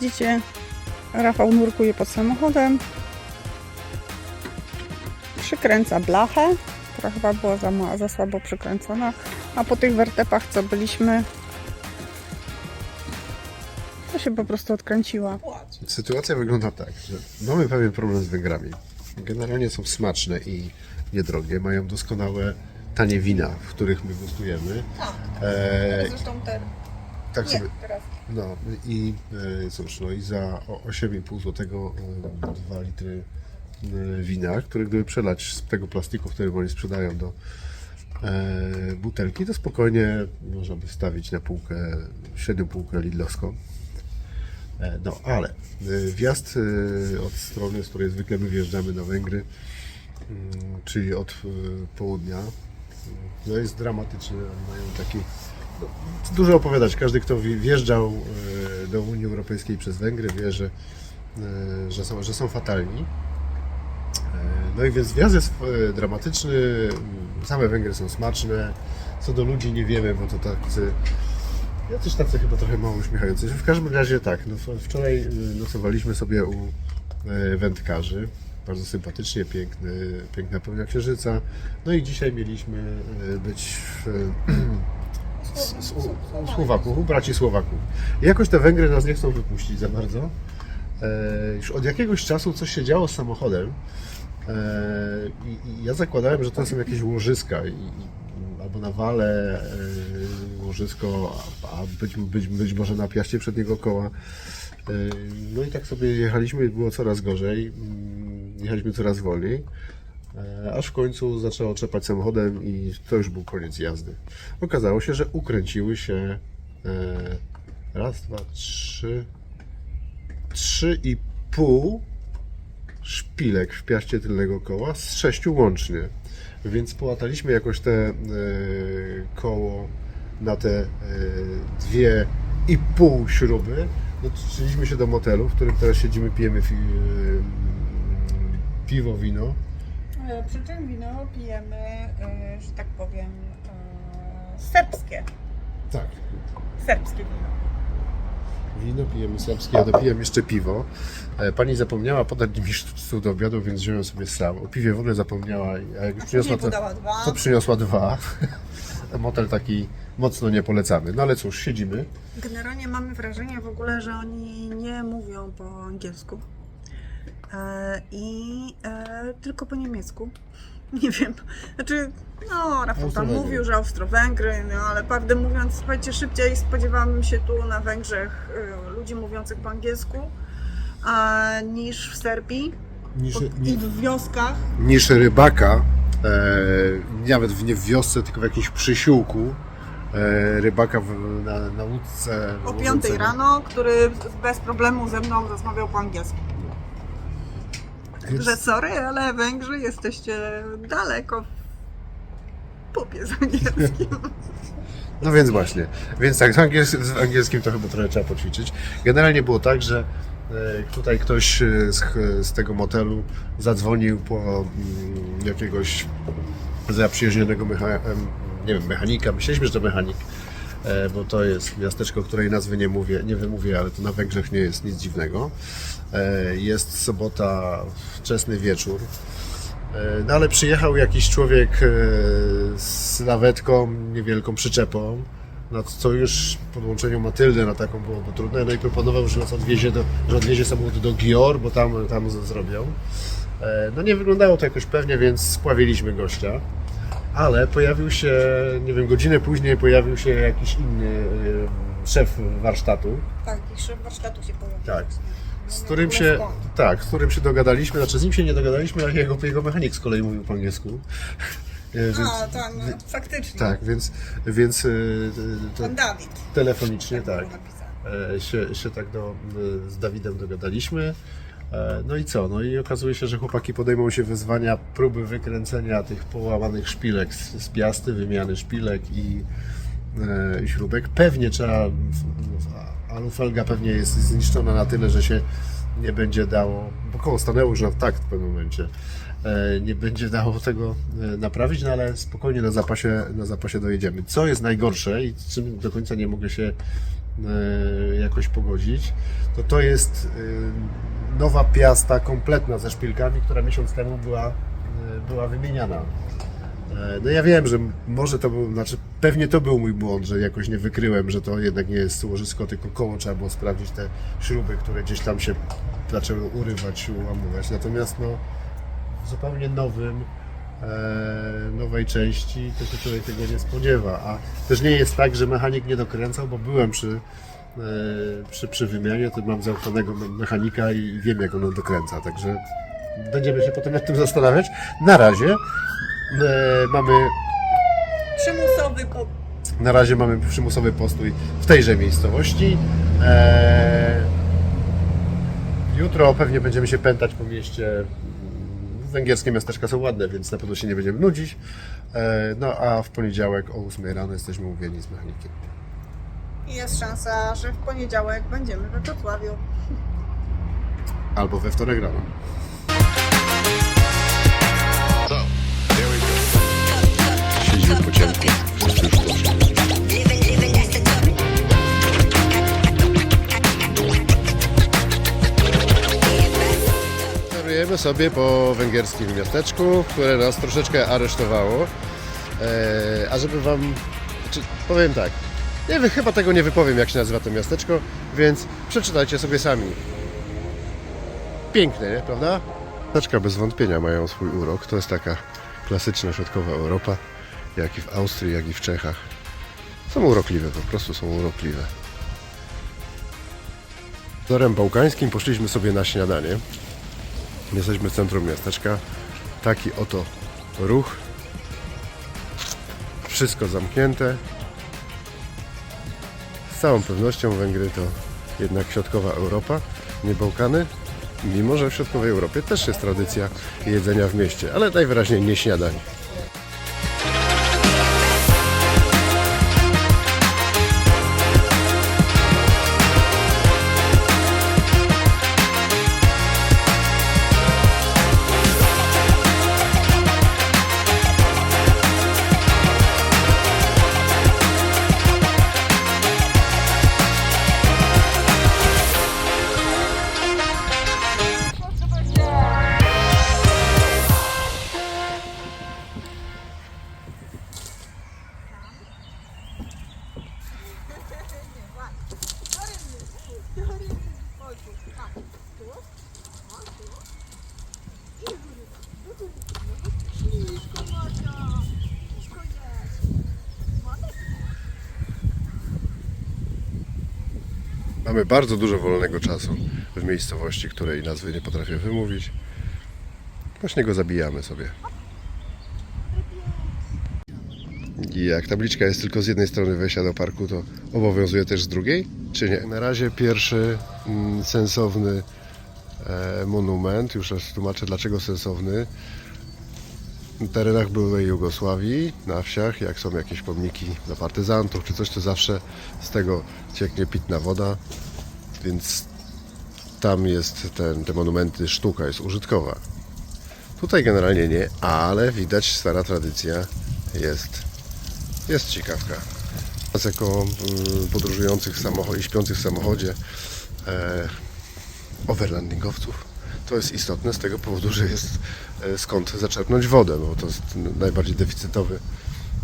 widzicie, Rafał nurkuje pod samochodem. Przykręca blachę, która chyba była za, ma- za słabo przykręcona. A po tych wertepach, co byliśmy, to się po prostu odkręciła. Sytuacja wygląda tak, że mamy pewien problem z Węgrami. Generalnie są smaczne i niedrogie, mają doskonałe, tanie wina, w których my gustujemy. E, Zresztą te... tak sobie, teraz. no i e, cóż, no i za o- 8,5 zł 2 litry e, wina, które gdyby przelać z tego plastiku, w którym oni sprzedają do e, butelki, to spokojnie można by stawić na półkę, średnią półkę lidlowską. E, No ale wjazd e, od strony, z której zwykle my wjeżdżamy na Węgry, mm, czyli od e, południa, no jest dramatyczny. Mają taki. No, dużo opowiadać. Każdy, kto wje- wjeżdżał e, do Unii Europejskiej przez Węgry, wie, że, e, że, są, że są fatalni. E, No i więc wjazd jest dramatyczny. Same Węgry są smaczne. Co do ludzi nie wiemy, bo to tacy. Ja też tacy chyba trochę mało uśmiechający. W każdym razie tak, no, wczoraj nocowaliśmy sobie u wędkarzy. Bardzo sympatycznie, piękny, piękna pełnia księżyca. No i dzisiaj mieliśmy być w, u, Słowaków, u braci Słowaków. Jakoś te Węgry nas nie chcą wypuścić za bardzo. E, już od jakiegoś czasu coś się działo z samochodem. E, i, ja zakładałem, że to są jakieś łożyska albo na wale e, łożysko, a, być, być, być może na piaście przedniego koła. No i tak sobie jechaliśmy, było coraz gorzej. Mm, Jechaliśmy coraz wolniej. E, Aż w końcu zaczęło trzepać samochodem i to już był koniec jazdy. Okazało się, że ukręciły się e, raz, dwa, trzy, trzy i pół szpilek w piaście tylnego koła z sześciu łącznie. Więc połataliśmy jakoś te e, koło na te dwie i pół śruby. Dotrzeliśmy się do motelu, w którym teraz siedzimy, pijemy piwo, wino. E, Przy czym wino pijemy, e, że tak powiem, e, serbskie. Tak, Serbskie wino. Wino pijemy serbskie, ja dopijam jeszcze piwo. Pani zapomniała podać mi sztuc do obiadu, więc wziąłem sobie sam. O piwie w ogóle zapomniała, a jak już przyniosła to, to przyniosła dwa. Motel taki mocno nie polecamy. No ale cóż, siedzimy. Generalnie mamy wrażenie w ogóle, że oni nie mówią po angielsku. E, I e, tylko po niemiecku. Nie wiem. Znaczy, no, Rafał tam mówił, że Austro-Węgry, no ale prawdę mówiąc, słuchajcie, szybciej spodziewałam się tu na Węgrzech e, ludzi mówiących po angielsku a, niż w Serbii Niż, po, i w wioskach. niż rybaka, e, nawet w, nie w wiosce, tylko w jakimś przysiłku. E, rybaka w, na, na łódce. O łowiącego. 5 rano, który bez problemu ze mną rozmawiał po angielsku. Że sorry, ale Węgrzy jesteście daleko w pupie z angielskim. No więc właśnie. Więc tak, z, angiels- z angielskim to chyba trochę trzeba poćwiczyć. Generalnie było tak, że e, tutaj ktoś e, z, z tego motelu zadzwonił po mm, jakiegoś zaprzyjaźnionego mecha- nie wiem, mechanika. Myśleliśmy, że to mechanik, bo to jest miasteczko, której nazwy nie mówię, nie wymówię, ale to na Węgrzech nie jest nic dziwnego. E, Jest sobota, wczesny wieczór. E, No ale przyjechał jakiś człowiek e, z lawetką, niewielką przyczepą, no co już po podłączeniu Matyldy na taką byłoby trudne, no i proponował, że nas odwiezie, do, że odwiezie samochód do Gior, bo tam, tam zrobią. E, No nie wyglądało to jakoś pewnie, więc spławiliśmy gościa. Ale pojawił się, nie wiem, godzinę później pojawił się jakiś inny szef warsztatu, Tak, i szef warsztatu się pojawił. Tak. No z nie którym było się, tak, z którym się dogadaliśmy, znaczy z nim się nie dogadaliśmy, ale jego, jego mechanik z kolei mówił po angielsku. E, Więc, A, tak, no, faktycznie. tak, więc, więc e, Pan Dawid. telefonicznie tak, było napisane. e, się, się tak do, z Dawidem dogadaliśmy. E, No i co? No i okazuje się, że chłopaki podejmą się wyzwania próby wykręcenia tych połamanych szpilek z, piasty, wymiany szpilek i e, śrubek. Pewnie trzeba, alufelga pewnie jest zniszczona na tyle, że się nie będzie dało, bo koło stanęło już na takt w pewnym momencie, e, nie będzie dało tego naprawić, no ale spokojnie na zapasie, na zapasie dojedziemy. Co jest najgorsze i z czym do końca nie mogę się jakoś pogodzić, to to jest nowa piasta kompletna ze szpilkami, która miesiąc temu była, e, była wymieniana. E, No ja wiem, że może to był, znaczy pewnie to był mój błąd, że jakoś nie wykryłem, że to jednak nie jest łożysko, tylko koło, trzeba było sprawdzić te śruby, które gdzieś tam się zaczęły urywać, ułamować. Natomiast no, w zupełnie nowym, e, nowej części to się człowiek tego nie spodziewa. A też nie jest tak, że mechanik nie dokręcał, bo byłem przy, przy, przy wymianie, to mam zaufanego me- mechanika i wiem jak on dokręca, także będziemy się potem nad tym zastanawiać. Na razie e, mamy Przymusowy po... na razie mamy przymusowy postój w tejże miejscowości. Eee, jutro pewnie będziemy się pętać po mieście. Węgierskie miasteczka są ładne, więc na pewno się nie będziemy nudzić. Eee, no a w poniedziałek o 8 rano jesteśmy umówieni z mechanikiem. I jest szansa, że w poniedziałek będziemy we Wrocławiu. Albo we wtorek rano. Siedzimy po ciemku. Sobie po węgierskim miasteczku, które nas troszeczkę aresztowało. Eee, a żeby Wam. Znaczy, powiem tak. Nie wiem, chyba tego nie wypowiem, jak się nazywa to miasteczko, więc przeczytajcie sobie sami. Piękne, nie? prawda? Miasteczka bez wątpienia mają swój urok. To jest taka klasyczna środkowa Europa, jak i w Austrii, jak i w Czechach. Są urokliwe, po prostu są urokliwe. Wzorem bałkańskim poszliśmy sobie na śniadanie. Jesteśmy w centrum miasteczka. Taki oto ruch. Wszystko zamknięte. Z całą pewnością Węgry to jednak środkowa Europa, nie Bałkany. Mimo, że w środkowej Europie też jest tradycja jedzenia w mieście, ale najwyraźniej nie śniadań. Mamy bardzo dużo wolnego czasu w miejscowości, której nazwy nie potrafię wymówić. Właśnie go zabijamy sobie. I jak tabliczka jest tylko z jednej strony wejścia do parku, to obowiązuje też z drugiej, czy nie? Na razie pierwszy mm, sensowny e, monument, już raz tłumaczę dlaczego sensowny. Na terenach byłej Jugosławii, na wsiach, jak są jakieś pomniki dla partyzantów czy coś, to zawsze z tego cieknie pitna woda, więc tam jest ten, te monumenty, sztuka jest użytkowa. Tutaj generalnie nie, ale widać stara tradycja jest, jest ciekawka. Nas jako mm, podróżujących w samochodzie, śpiących w samochodzie e, overlandingowców to jest istotne z tego powodu, że jest e, skąd zaczerpnąć wodę, bo to jest najbardziej deficytowy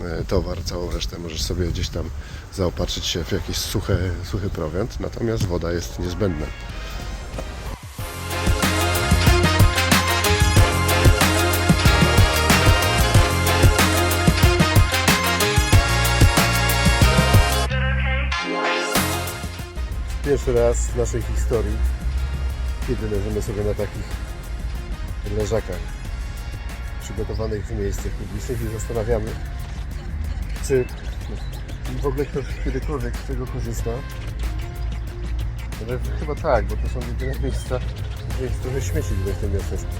e, towar. Całą resztę możesz sobie gdzieś tam zaopatrzyć się w jakiś suche, suchy prowiant, natomiast woda jest niezbędna. Pierwszy raz w naszej historii, kiedy leżymy sobie na takich leżakach przygotowanych w miejscach publicznych i zastanawiamy, czy w ogóle ktoś kiedykolwiek z tego korzysta. Ale chyba tak, bo to są jedyne miejsca, gdzie jest trochę śmieci w tym miasteczku.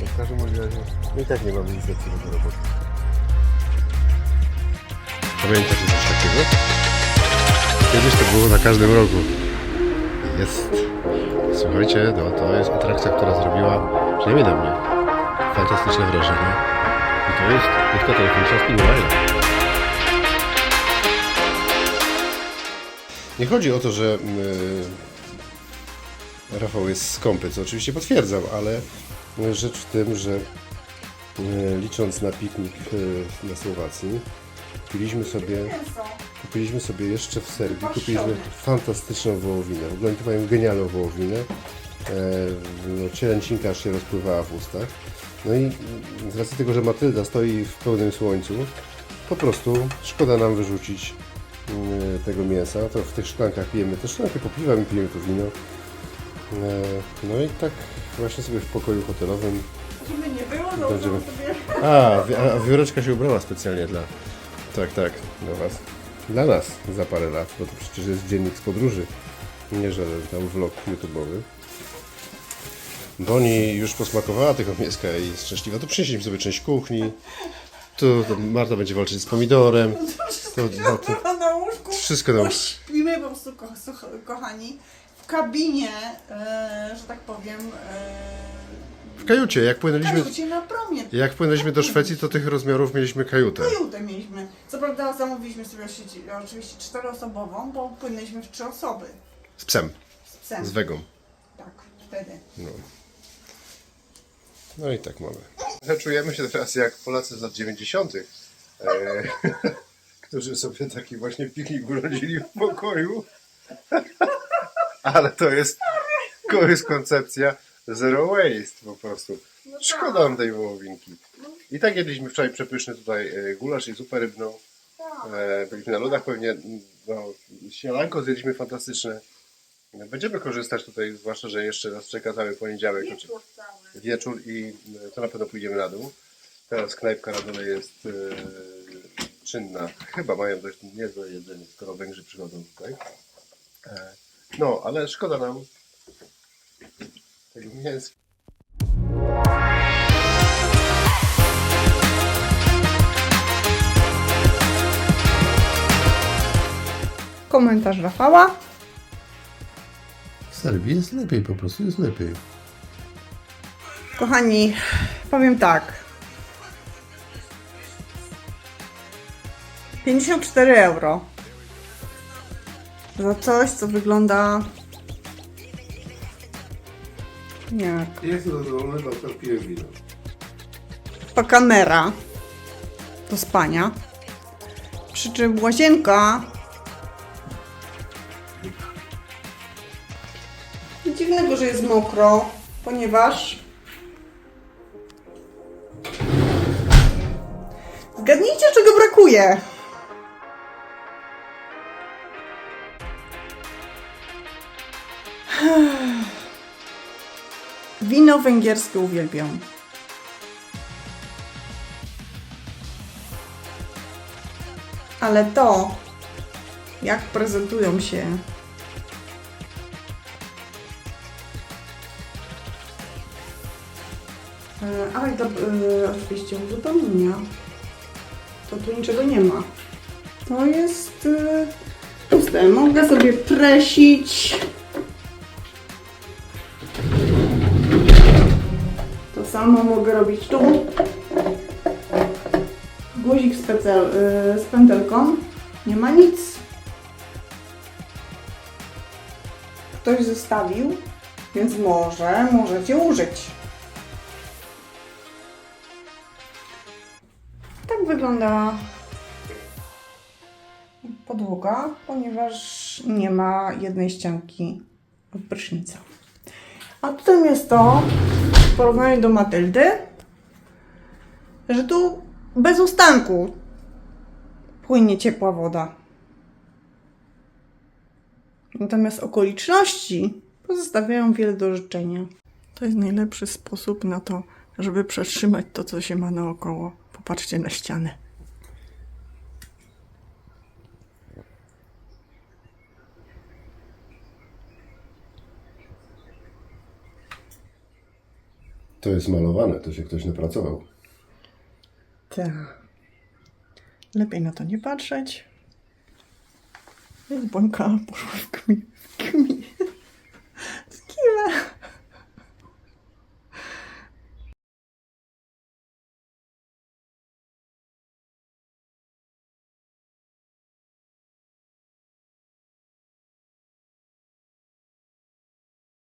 No w każdym razie, my i tak nie mamy nic lepszego do roboty. Pamiętacie coś takiego? Kiedyś to było na każdym rogu. Jest. Słuchajcie, no to jest atrakcja, która zrobiła, przynajmniej na mnie, fantastyczne wrażenie. I to jest łódka telefoniczna z Pingwina. Nie chodzi o to, że y, Rafał jest skąpy, co oczywiście potwierdzam, ale rzecz w tym, że y, licząc na piknik y, na Słowacji, kupiliśmy sobie, kupiliśmy sobie jeszcze w Serbii, kupiliśmy fantastyczną wołowinę. W ogóle oni tu mają genialną wołowinę. E, no, cielęcinka aż się rozpływała w ustach. No i z racji tego, że Matylda stoi w pełnym słońcu, po prostu szkoda nam wyrzucić mm, tego mięsa. To w tych szklankach pijemy też szklankę popiwam i pijemy to wino. E, No i tak właśnie sobie w pokoju hotelowym. Żeby nie było, to Będziemy- sobie... A, wi- a Wióreczka się ubrała specjalnie dla... Tak, tak, dla Was. Dla nas za parę lat, bo to przecież jest dziennik z podróży, nie żaden tam vlog YouTube'owy. Boni już posmakowała tego mięska i jest szczęśliwa. To przynieśliśmy sobie część kuchni. Tu to Marta będzie walczyć z pomidorem. To, no, to Była na łóżku. wszystko nam... Bo śpimy po prostu, ko such- kochani, w kabinie, e, że tak powiem, e, kajucie, jak płynęliśmy, kajucie na promie. jak płynęliśmy do Szwecji, to tych rozmiarów mieliśmy kajutę. Kajutę mieliśmy. Co prawda zamówiliśmy sobie osi- oczywiście czteroosobową, bo płynęliśmy w trzy osoby Z psem, z psem. z wegą. Tak, wtedy. No. no i tak mamy. Czujemy się teraz jak Polacy z lat 90., e, którzy sobie taki właśnie piknik urodzili w pokoju. Ale to jest, to jest koncepcja zero waste po prostu. Szkoda nam tej wołowinki. I tak jedliśmy wczoraj przepyszny tutaj e, gulasz i zupę rybną. E, Byliśmy na lodach pewnie, no, śniadanko zjedliśmy fantastyczne. Będziemy korzystać tutaj, zwłaszcza, że jeszcze nas czeka cały poniedziałek, znaczy wieczór i e, to na pewno pójdziemy na dół. Teraz knajpka na dole jest e, czynna. Chyba mają dość niezłe jedzenie, skoro Węgrzy przychodzą tutaj. E, no, ale szkoda nam tego mięska. Komentarz Rafała. W Serbii jest lepiej, po prostu jest lepiej. Kochani, powiem tak. 54 euro. Za coś, co wygląda Jestem zadowolony, bo akurat piłem wino. kamera do spania. Przy czym łazienka. Nic Dziwnego, że jest mokro, ponieważ. Zgadnijcie, czego brakuje. Wino węgierskie uwielbiam. Ale to, jak prezentują się E, Ale to e, oczywiście uzupełnienia. To tu niczego nie ma. To jest e, puste. Mogę sobie presić. To samo mogę robić tu. Guzik z, pecel, y, z pętelką. Nie ma nic. Ktoś zostawił, więc może możecie użyć. Tak wygląda podłoga, ponieważ nie ma jednej ścianki od prysznica. A tutaj jest to, w porównaniu do Matyldy, że tu bez ustanku płynie ciepła woda. Natomiast okoliczności pozostawiają wiele do życzenia. To jest najlepszy sposób na to, żeby przetrzymać to, co się ma naokoło. Popatrzcie na ścianę. To jest malowane, to się ktoś napracował. Tak. Lepiej na to nie patrzeć. Więc bąka poszła w kmi. W.